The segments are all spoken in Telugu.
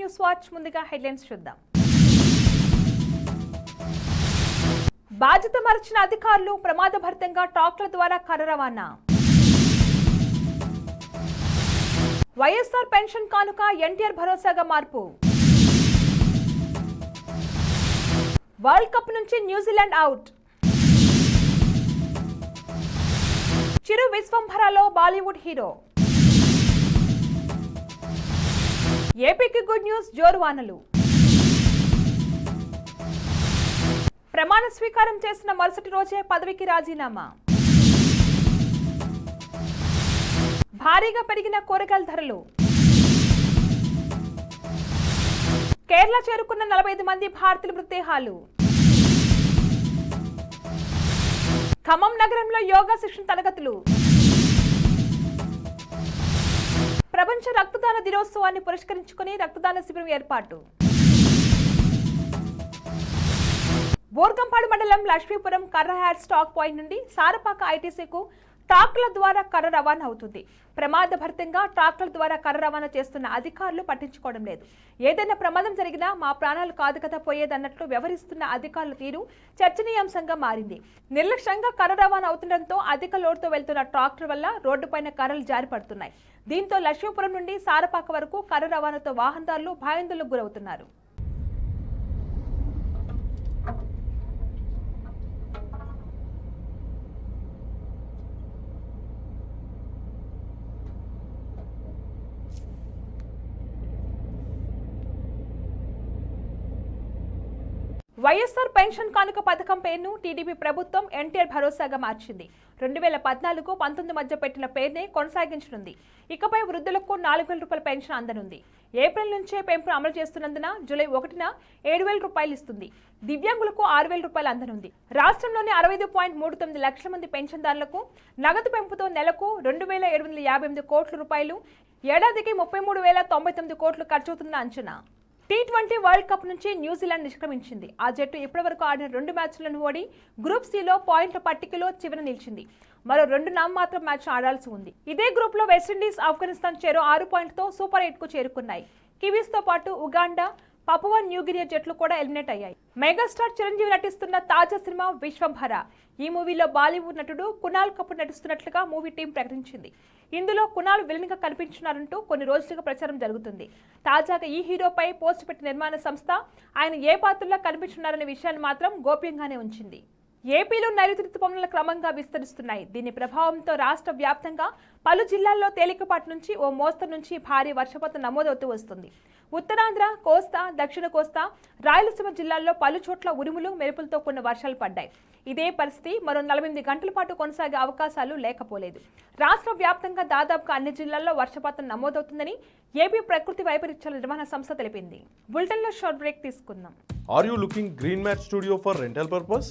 న్యూస్ వాచ్ ముందుగా హెడ్లైన్స్ చూద్దాం. బాధ్యత మరచిన అధికారులు ప్రమాదభరితంగా టాక్ల ద్వారా కర్ర రవాణా. వైఎస్ఆర్ పెన్షన్ కానుక ఎన్టీఆర్ భరోసాగా మార్పు. వరల్డ్ కప్ నుంచి న్యూజిలాండ్ అవుట్. చిరు విశ్వంభరాలో బాలీవుడ్ హీరో. ఏపీకి గుడ్ న్యూస్ జోరు వానలు. ప్రమాణ స్వీకారం చేసిన మరుసటి రోజే పదవికి రాజీనామా. భారీగా పెరిగిన కూరగాయల ధరలు. కేరళ చేరుకున్న నలభై ఐదు మంది భారతీయుల మృతదేహాలు. ఖమ్మం నగరంలో యోగా శిక్షణ తరగతులు. ప్రపంచ రక్తదాన దినోత్సవాన్ని పురస్కరించుకుని రక్తదాన శిబిరం ఏర్పాటు. బోర్గంపాడు మండలం లక్ష్మీపురం కర్ర హ్యాడ్ స్టాక్ పాయింట్ నుండి సారపాక ఐటీసీకు ట్రాక్ల ద్వారా కర్ర రవాణా అవుతుంది. ప్రమాదభరితంగా ట్రాక్ల ద్వారా కర్ర రవాణా చేస్తున్న అధికారులు పట్టించుకోవడం లేదు. ఏదైనా ప్రమాదం జరిగినా మా ప్రాణాలు కాదు కదా పోయేదన్నట్లు వ్యవహరిస్తున్న అధికారుల తీరు చర్చనీయాంశంగా మారింది. నిర్లక్ష్యంగా కర్ర రవాణా అవుతుండటంతో అధిక లోడ్తో వెళ్తున్న ట్రాక్టర్ వల్ల రోడ్డుపైన కర్రలు జారిపడుతున్నాయి దీంతో లక్ష్మీపురం నుండి సారపాక వరకు కర్ర రవాణాతో వాహనదారులు భయాందోళనకు గురవుతున్నారు. వైఎస్ఆర్ పెన్షన్ కానుక పథకం పేరును టీడీపీ ప్రభుత్వం ఎన్టీఆర్ భరోసాగా మార్చింది. రెండు వేల పద్నాలుగు పంతొమ్మిది మధ్య పెట్టిన పేరునే కొనసాగించనుంది. ఇకపై వృద్ధులకు నాలుగు వేల రూపాయల పెన్షన్ అందనుంది. ఏప్రిల్ నుంచే పెంపును అమలు చేస్తున్నందున జూలై ఒకటిన ఏడు వేల రూపాయలు ఇస్తుంది. దివ్యాంగులకు ఆరు వేల రూపాయలు అందనుంది. రాష్ట్రంలోని అరవై ఐదు పాయింట్ మూడు తొమ్మిది లక్షల మంది పెన్షన్దారులకు నగదు పెంపుతో నెలకు రెండు వేల ఏడు వందల యాభై ఎనిమిది కోట్ల రూపాయలు ఏడాదికి ముప్పై మూడు వేల తొంభై తొమ్మిది కోట్లు ఖర్చవుతుందని అంచనా. టీ ట్వంటీ వరల్డ్ కప్ నుంచి న్యూజిలాండ్ నిష్క్రమించింది. ఆ జట్టు ఇప్పటివరకు ఆడిన రెండు మ్యాచ్లను ఓడి గ్రూప్ సిలో పాయింట్ల పట్టికలో చివర నిలిచింది. మరో రెండు నామమాత్రం మ్యాచ్ ఆడాల్సి ఉంది. ఇదే గ్రూప్లో వెస్టిండీస్ ఆఫ్ఘనిస్తాన్ చేరో ఆరు పాయింట్లతో సూపర్ ఎయిట్కు చేరుకున్నాయి. కివీస్తో పాటు ఉగాండా పపువా న్యూగిరియా జట్లు కూడా ఎలిమినేట్ అయ్యాయి. మెగాస్టార్ చిరంజీవి నటిస్తున్న తాజా సినిమా విశ్వంభర. ఈ మూవీలో బాలీవుడ్ నటుడు కునాల్ కపూర్ నటిస్తున్నట్లుగా మూవీ టీం ప్రకటించింది. ఇందులో కునాల్ విలన్గా కనిపించున్నారంటూ కొన్ని రోజులుగా ప్రచారం జరుగుతుంది. తాజాగా ఈ హీరోపై పోస్ట్ పెట్టిన నిర్మాణ సంస్థ ఆయన ఏ పాత్రలో కనిపించున్నారనే విషయాన్ని మాత్రం గోప్యంగానే ఉంచింది. ఏపీలో నైరుతి ఋతుపవనాలు క్రమంగా విస్తరిస్తున్నాయి. దీని ప్రభావంతో రాష్ట్ర వ్యాప్తంగా పలు జిల్లాల్లో తేలికపాటి నుంచి ఓ మోస్తరు నుంచి భారీ వర్షపాతం నమోదవుతూ వస్తుంది. ఉత్తరాంధ్ర కోస్తా దక్షిణ కోస్తా రాయలసీమ జిల్లాల్లో పలు చోట్ల ఉరుములు మెరుపులతో కొన్ని వర్షాలు పడ్డాయి. ఇదే పరిస్థితి మరో నలభై గంటల పాటు కొనసాగే అవకాశాలు లేకపోలేదు. రాష్ట్ర వ్యాప్తంగా దాదాపుగా అన్ని జిల్లాల్లో వర్షపాతం నమోదవుతుందని ఏపీ ప్రకృతి వైపరీత్యాల నిర్వహణ సంస్థ తెలిపింది. బులెటిన్లో షార్ట్ బ్రేక్ తీసుకుందాం. Are you looking green mat studio for rental purpose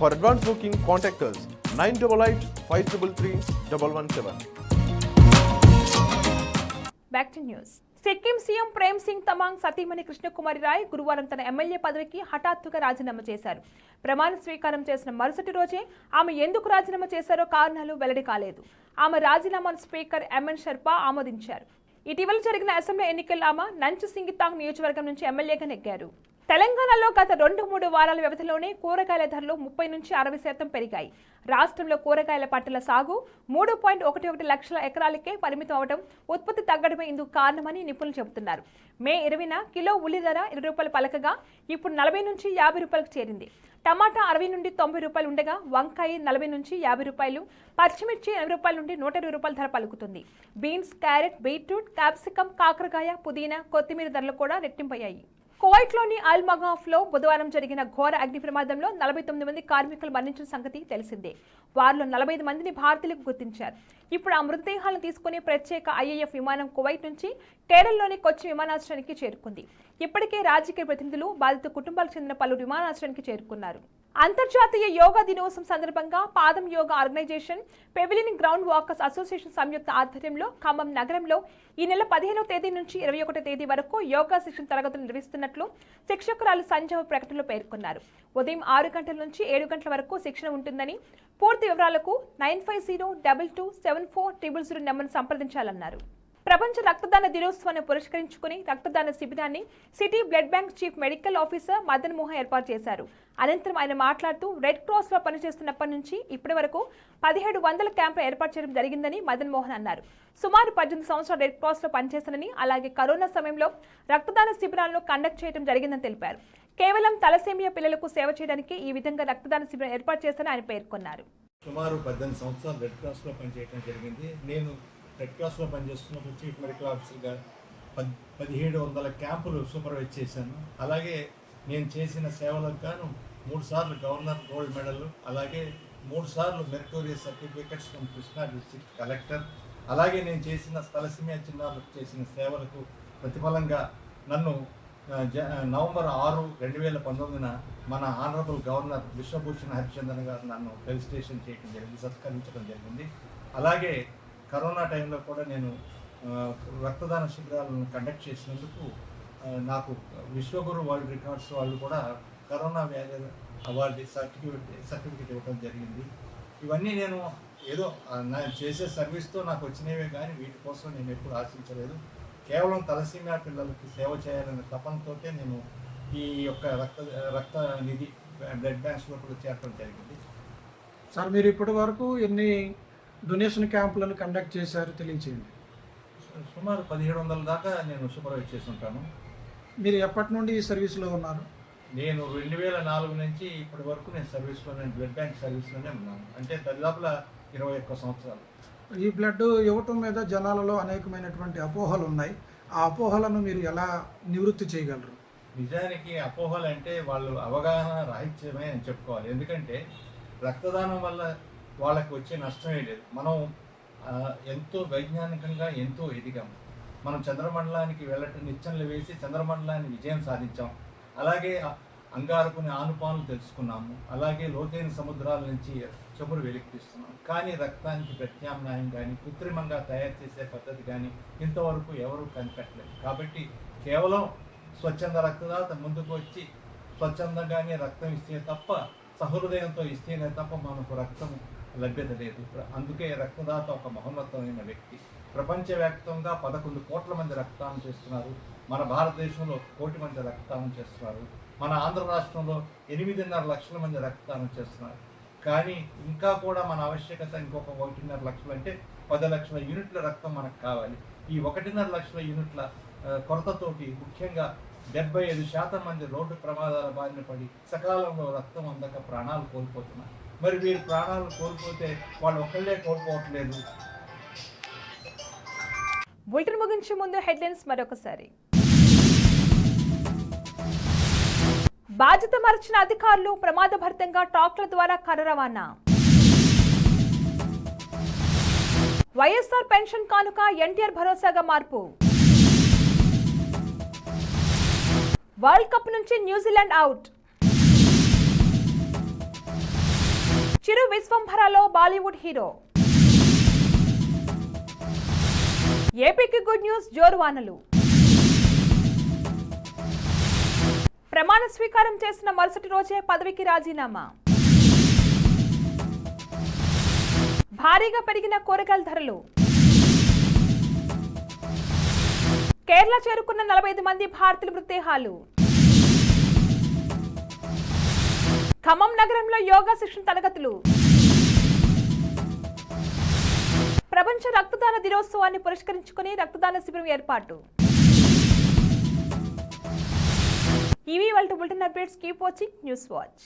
For advance booking, contact us. 988 533 117. Back to news Sikkim CM Prem Singh Tamang సతీమణి కృష్ణకుమారి రాయ్ గురువారం తన ఎమ్మెల్యే పదవికి హఠాత్తుగా రాజీనామా చేశారు. ప్రమాణ స్వీకారం చేసిన మరుసటి రోజే ఆమె ఎందుకు రాజీనామా చేశారో కారణాలు వెల్లడి కాలేదు. ఆమె రాజీనామాను స్పీకర్ ఎంఎన్ షర్పా ఆమోదించారు. ఇటీవల జరిగిన అసెంబ్లీ ఎన్నికల్లో ఆమె నంచు సింగితాంగ్ నియోజకవర్గం నుంచి ఎమ్మెల్యేగా నెగ్గారు. తెలంగాణలో గత రెండు మూడు వారాల వ్యవధిలోనే కూరగాయల ధరలు ముప్పై నుంచి అరవై శాతం పెరిగాయి. రాష్ట్రంలో కూరగాయల పంటల సాగు మూడు పాయింట్ ఒకటి ఒకటి లక్షల ఎకరాలకే పరిమితం అవడం ఉత్పత్తి తగ్గడమే ఇందుకు కారణమని నిపుణులు చెబుతున్నారు. మే ఇరవైన కిలో ఉల్లి ధర ఇరవై రూపాయలు పలకగా ఇప్పుడు నలభై నుంచి యాభై రూపాయలకు చేరింది. టమాటా అరవై నుండి తొంభై రూపాయలు ఉండగా వంకాయ నలభై నుంచి యాభై రూపాయలు పచ్చిమిర్చి ఎనభై రూపాయల నుండి నూట ఇరవై రూపాయల ధర పలుకుతుంది. బీన్స్ క్యారెట్ బీట్రూట్ క్యాప్సికం కాకరకాయ పుదీనా కొత్తిమీర ధరలు కూడా రెట్టింపయ్యాయి. కువైట్లోని అల్ మగాఫ్లో బుధవారం జరిగిన ఘోర అగ్ని ప్రమాదంలో నలభై తొమ్మిది మంది కార్మికులు మరణించిన సంగతి తెలిసిందే. వారిలో నలభై ఐదు మందిని భారతీయులకు గుర్తించారు. ఇప్పుడు ఆ మృతదేహాలను తీసుకుని ప్రత్యేక ఐఏఎఫ్ విమానం కువైట్ నుంచి కేరళలోని కొచ్చి విమానాశ్రయానికి చేరుకుంది. ఇప్పటికే రాజకీయ ప్రతినిధులు బాధిత కుటుంబాలకు చెందిన పలు విమానాశ్రయానికి చేరుకున్నారు. అంతర్జాతీయ యోగా దినోత్సవం సందర్భంగా పాదం yoga organisation pavilion ground walkers association సంయుక్త ఆధ్వర్యంలో ఖమ్మం నగరంలో ఈ నెల పదిహేనవ తేదీ నుంచి ఇరవై ఒకటో తేదీ వరకు యోగా శిక్షణ తరగతులు నిర్వహిస్తున్నట్లు శిక్షకురాలు సంజయ్ ప్రకటనలో పేర్కొన్నారు. ఉదయం ఆరు గంటల నుంచి ఏడు గంటల వరకు శిక్షణ ఉంటుందని పూర్తి వివరాలకు nine five zero double two seven four triple zero నెంబర్ను సంప్రదించాలన్నారు. ప్రపంచ రక్తదాన దినోత్సవాన్ని పురస్కరించుకుని రక్తదాన శిబిరాన్ని city blood bank chief medical officer Madan Mohan ఏర్పాటు చేశారు. అనంతరం ఆయన మాట్లాడుతూ రెడ్ క్రాస్లో పనిచేస్తున్నప్పటి నుంచి ఇప్పటి వరకు పదిహేడు వందల క్యాంపులు ఏర్పాటు చేయడం జరిగిందని మదన్ మోహన్ అన్నారు. సుమారు పద్దెనిమిది సంవత్సరాలు రెడ్ క్రాస్లో పనిచేస్తానని అలాగే కరోనా సమయంలో రక్తదాన శిబిరాలను కండక్ట్ చేయడం జరిగిందని తెలిపారు. కేవలం తలసేమియా పిల్లలకు సేవ చేయడానికి ఈ విధంగా రక్తదాన శిబిరం ఏర్పాటు చేస్తారని ఆయన పేర్కొన్నారు. సుమారు పద్దెనిమిది సంవత్సరాలు రెడ్ క్రాస్లో పనిచేయడం జరిగింది. నేను రెడ్ క్రాస్లో పనిచేస్తున్నప్పుడు చీఫ్ మెడికల్ ఆఫీసర్గా పద్ పదిహేడు వందల క్యాంపులు సూపర్వైజ్ చేశాను. అలాగే నేను చేసిన సేవలకు గాను మూడు సార్లు గవర్నర్ గోల్డ్ మెడల్ అలాగే మూడు సార్లు meritorious certificates from Krishna district collector అలాగే నేను చేసిన స్థలసీమియా చిన్నారులకు చేసిన సేవలకు ప్రతిఫలంగా నన్ను జ నవంబర్ ఆరు రెండు వేల పంతొమ్మిదిన మన ఆనరబుల్ గవర్నర్ విశ్వభూషణ్ హరిచందన్ గారు నన్ను రిజిస్ట్రేషన్ చేయడం జరిగింది సత్కరించడం జరిగింది. అలాగే కరోనా టైంలో కూడా నేను రక్తదాన శిబిరాలను కండక్ట్ చేసినందుకు నాకు విశ్వగురు వరల్డ్ రికార్డ్స్ వాళ్ళు కూడా కరోనా వ్యాధి అవార్డు సర్టిఫికేట్ సర్టిఫికేట్ ఇవ్వడం జరిగింది. ఇవన్నీ నేను ఏదో నా చేసే సర్వీస్తో నాకు వచ్చినవే కానీ వీటి కోసం నేను ఎప్పుడు ఆశించలేదు. కేవలం తలసీమియా పిల్లలకి సేవ చేయాలనే తపనతోటే నేను ఈ యొక్క రక్త రక్త నిధి బ్లడ్ బ్యాంక్స్లో కూడా చేరడం జరిగింది. సార్ మీరు ఇప్పటి వరకు ఎన్ని డొనేషన్ క్యాంపులను కండక్ట్ చేశారు తెలియచేయండి. సుమారు పదిహేడు వందల దాకా నేను సూపర్వైజ్ చేసి ఉంటాను మీరు ఎప్పటి నుండి ఈ సర్వీస్లో ఉన్నారు? నేను రెండు వేల నాలుగు నుంచి ఇప్పటి వరకు నేను సర్వీస్లో నేను బ్లడ్ బ్యాంక్ సర్వీస్లోనే ఉన్నాను. అంటే దాదాపుల ఇరవై ఒక్క సంవత్సరాలు. ఈ బ్లడ్ ఇవ్వటం మీద జనాలలో అనేకమైనటువంటి అపోహలు ఉన్నాయి. ఆ అపోహలను మీరు ఎలా నివృత్తి చేయగలరు? నిజానికి అపోహలు అంటే వాళ్ళు అవగాహన రాహిత్యమే అని చెప్పుకోవాలి. ఎందుకంటే రక్తదానం వల్ల వాళ్ళకి వచ్చే నష్టమే లేదు. మనం ఎంతో వైజ్ఞానికంగా ఎంతో ఎదిగాం. మనం చంద్రమండలానికి వెళ్ళటం నిచ్చెనలు వేసి చంద్రమండలాన్ని విజయం సాధించాం. అలాగే అ- అంగారకుని ఆనుపానులు తెలుసుకున్నాము. అలాగే లోతైన సముద్రాల నుంచి చమురు వెలికిపిస్తున్నాం కానీ రక్తానికి ప్రత్యామ్నాయం కానీ కృత్రిమంగా తయారు చేసే పద్ధతి కానీ ఇంతవరకు ఎవరూ కనిపెట్టలేదు. కాబట్టి కేవలం స్వచ్ఛంద రక్తదాత ముందుకు వచ్చి స్వచ్ఛందంగానే రక్తం ఇస్తే తప్ప సహృదయంతో ఇస్తేనే తప్ప మనకు రక్తం లభ్యత లేదు. అందుకే రక్తదాత ఒక మహోన్నతమైన వ్యక్తి. ప్రపంచవ్యాప్తంగా పదకొండు కోట్ల మంది రక్తదానం చేస్తున్నారు. మన భారతదేశంలో కోటి మంది రక్తదానం చేస్తున్నారు. మన ఆంధ్ర రాష్ట్రంలో ఎనిమిదిన్నర లక్షల మంది రక్తదానం చేస్తున్నారు. కానీ ఇంకా కూడా మన ఆవశ్యకత ఇంకొక ఒకటిన్నర లక్షలు అంటే పది లక్షల యూనిట్ల రక్తం మనకు కావాలి. ఈ ఒకటిన్నర లక్షల యూనిట్ల కొరతతోటి ముఖ్యంగా డెబ్బై ఐదు శాతం మంది రోడ్డు ప్రమాదాల బారిన పడి సకాలంలో రక్తం అందక ప్రాణాలు కోల్పోతున్నారు. మరి మీరు ప్రాణాలు కోల్పోతే వాళ్ళు ఒక్కళ్ళే కోల్పోవట్లేదు. బులెటిన్ ముగించే ముందు హెడ్లైన్స్ మరొకసారి. బాధ్యత మరచిన అధికారులు ప్రమాదభరితంగా ట్రాక్ల ద్వారా కర్ర రవాణా. వైఎస్ఆర్ పెన్షన్ కానుక ఎన్టీఆర్ భరోసాగా మార్పు. వరల్డ్ కప్ నుంచి న్యూజిలాండ్ అవుట్ చిరు విశ్వంభరలో బాలీవుడ్ హీరో. ఏపీకి గుడ్ న్యూస్ జోరు వానలు ప్రమాణ స్వీకారం చేసిన మరుసటి రోజే పదవికి రాజీనామా. భారీగా పెరిగిన కూరగాయల ధరలు. కేరళ చేరుకున్న నలభై ఐదు మంది భారతీయుల మృతదేహాలు. ఖమ్మం నగరంలో యోగా శిక్షణ తరగతులు. ప్రపంచ రక్తదాన దినోత్సవాన్ని పురస్కరించుకుని రక్తదాన శిబిరం ఏర్పాటు. ఇవి వాళ్ళ bulletin updates. Keep watching news watch.